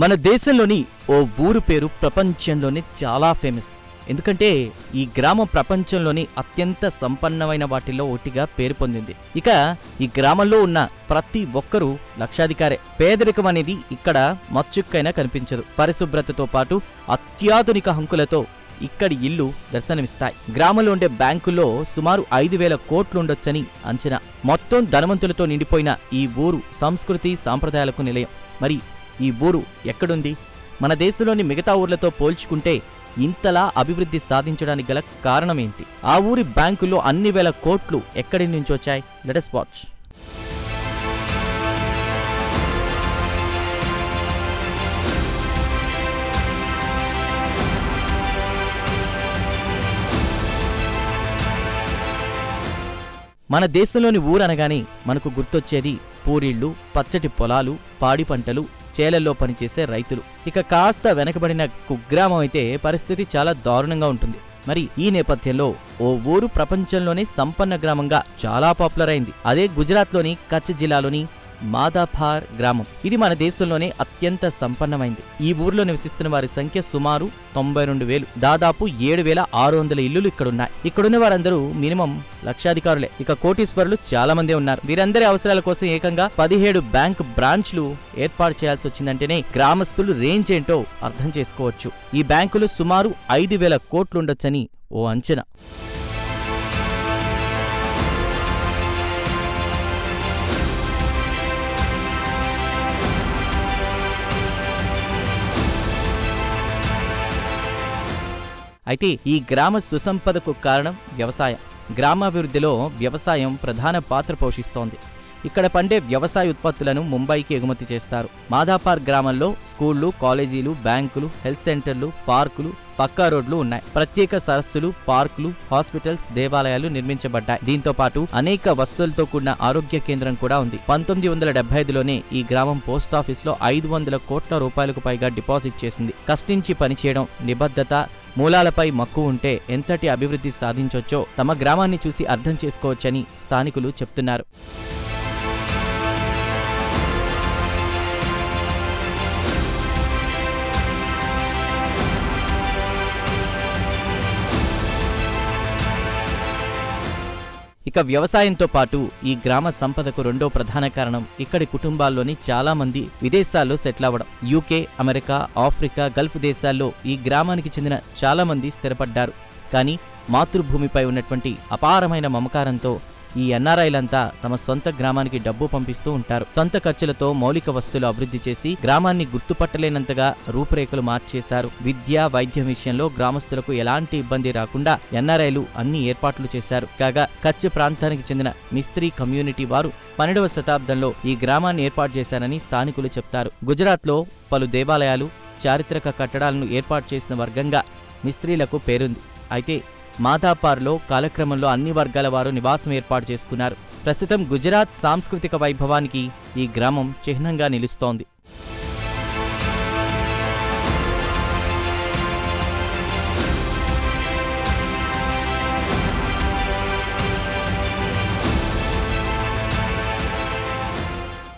మన దేశంలోని ఓ ఊరు పేరు ప్రపంచంలోనే చాలా ఫేమస్. ఎందుకంటే ఈ గ్రామం ప్రపంచంలోని అత్యంత సంపన్నమైన వాటిల్లో ఒకటిగా పేరు పొందింది. ఇక ఈ గ్రామంలో ఉన్న ప్రతి ఒక్కరూ లక్షాధికారే. పేదరికం అనేది ఇక్కడ మచ్చుక్కైనా కనిపించదు. పరిశుభ్రతతో పాటు అత్యాధునిక హంకులతో ఇక్కడి ఇల్లు దర్శనమిస్తాయి. గ్రామంలో ఉండే బ్యాంకుల్లో సుమారు ఐదు వేల కోట్లుండొచ్చని అంచనా. మొత్తం ధనవంతులతో నిండిపోయిన ఈ ఊరు సంస్కృతి సాంప్రదాయాలకు నిలయం. మరి ఈ ఊరు ఎక్కడుంది? మన దేశంలోని మిగతా ఊర్లతో పోల్చుకుంటే ఇంతలా అభివృద్ధి సాధించడానికి గల కారణమేంటి? ఆ ఊరి బ్యాంకులో అన్ని వేల కోట్లు ఎక్కడి నుంచి వచ్చాయి? లెటస్ వాచ్ మన దేశంలోని ఊరు అనగానే మనకు గుర్తొచ్చేది పూరిళ్ళు పచ్చటి పొలాలు పాడి పంటలు చేలల్లో పనిచేసే రైతులు. ఇక కాస్త వెనకబడిన కుగ్రామం అయితే పరిస్థితి చాలా దారుణంగా ఉంటుంది. మరి ఈ నేపథ్యంలో ఓ ఊరు ప్రపంచంలోనే సంపన్న గ్రామంగా చాలా పాపులర్ అయింది. అదే గుజరాత్లోని కచ్ జిల్లాలోని మాదాఫార్ గ్రామం. ఇది మన దేశంలోనే అత్యంత సంపన్నమైంది. ఈ ఊర్లో నివసిస్తున్న వారి సంఖ్య సుమారు తొంభై రెండు వేలు. దాదాపు ఏడు వేల ఆరు వందల ఇల్లులు ఇక్కడున్నాయి. ఇక్కడున్న వారందరూ మినిమం లక్షాధికారులే. ఇక కోటీశ్వరులు చాలా మంది ఉన్నారు. వీరందరి అవసరాల కోసం ఏకంగా పదిహేడు బ్యాంక్ బ్రాంచ్లు ఏర్పాటు చేయాల్సి వచ్చిందంటేనే గ్రామస్తులు రేంజ్ ఏంటో అర్థం చేసుకోవచ్చు. ఈ బ్యాంకులు సుమారు ఐదు వేల కోట్లుండొచ్చని ఓ అంచనా. అయితే ఈ గ్రామ సుసంపదకు కారణం వ్యవసాయం. గ్రామాభివృద్ధిలో వ్యవసాయం ప్రధాన పాత్ర పోషిస్తోంది. ఇక్కడ పండే వ్యవసాయ ఉత్పత్తులను ముంబైకి ఎగుమతి చేస్తారు. మాదాపార్ గ్రామంలో స్కూళ్ళు కాలేజీలు బ్యాంకులు హెల్త్ సెంటర్లు పార్కులు పక్కా రోడ్లు ఉన్నాయి. ప్రత్యేక సరస్సులు పార్కులు హాస్పిటల్స్ దేవాలయాలు నిర్మించబడ్డాయి. దీంతో పాటు అనేక వస్తువులతో కూడిన ఆరోగ్య కేంద్రం కూడా ఉంది. పంతొమ్మిది వందల డెబ్బై ఐదులోనే ఈ గ్రామం పోస్ట్ ఆఫీస్లో ఐదు వందల కోట్ల రూపాయలకు పైగా డిపాజిట్ చేసింది. కష్టించి పనిచేయడం నిబద్ధత మూలాలపై మక్కువ ఉంటే ఎంతటి అభివృద్ధి సాధించొచ్చో తమ గ్రామాన్ని చూసి అర్థం చేసుకోవచ్చని స్థానికులు చెప్తున్నారు. ఇక వ్యవసాయంతో పాటు ఈ గ్రామ సంపదకు రెండో ప్రధాన కారణం ఇక్కడి కుటుంబాల్లోని చాలా మంది విదేశాల్లో సెటిల్ అవ్వడం. యూకే అమెరికా ఆఫ్రికా గల్ఫ్ దేశాల్లో ఈ గ్రామానికి చెందిన చాలా మంది స్థిరపడ్డారు. కానీ మాతృభూమిపై ఉన్నటువంటి అపారమైన మమకారంతో ఈ ఎన్ఆర్ఐలంతా తమ సొంత గ్రామానికి డబ్బు పంపిస్తూ ఉంటారు. సొంత ఖర్చులతో మౌలిక వస్తువులు అభివృద్ధి చేసి గ్రామాన్ని గుర్తుపట్టలేనంతగా రూపురేఖలు మార్చేశారు. విద్య వైద్యం విషయంలో గ్రామస్తులకు ఎలాంటి ఇబ్బంది రాకుండా ఎన్ఆర్ఐలు అన్ని ఏర్పాట్లు చేశారు. కాగా కచ్ ప్రాంతానికి చెందిన మిస్త్రీ కమ్యూనిటీ వారు పన్నెండవ శతాబ్దంలో ఈ గ్రామాన్ని ఏర్పాటు చేశారని స్థానికులు చెప్తారు. గుజరాత్లో పలు దేవాలయాలు చారిత్రక కట్టడాలను ఏర్పాటు చేసిన వర్గంగా మిస్త్రీలకు పేరుంది. అయితే మాదాపార్లో కాలక్రమంలో అన్ని వర్గాల వారు నివాసం ఏర్పాటు చేసుకున్నారు. ప్రస్తుతం గుజరాత్ సాంస్కృతిక వైభవానికి ఈ గ్రామం చిహ్నంగా నిలుస్తోంది.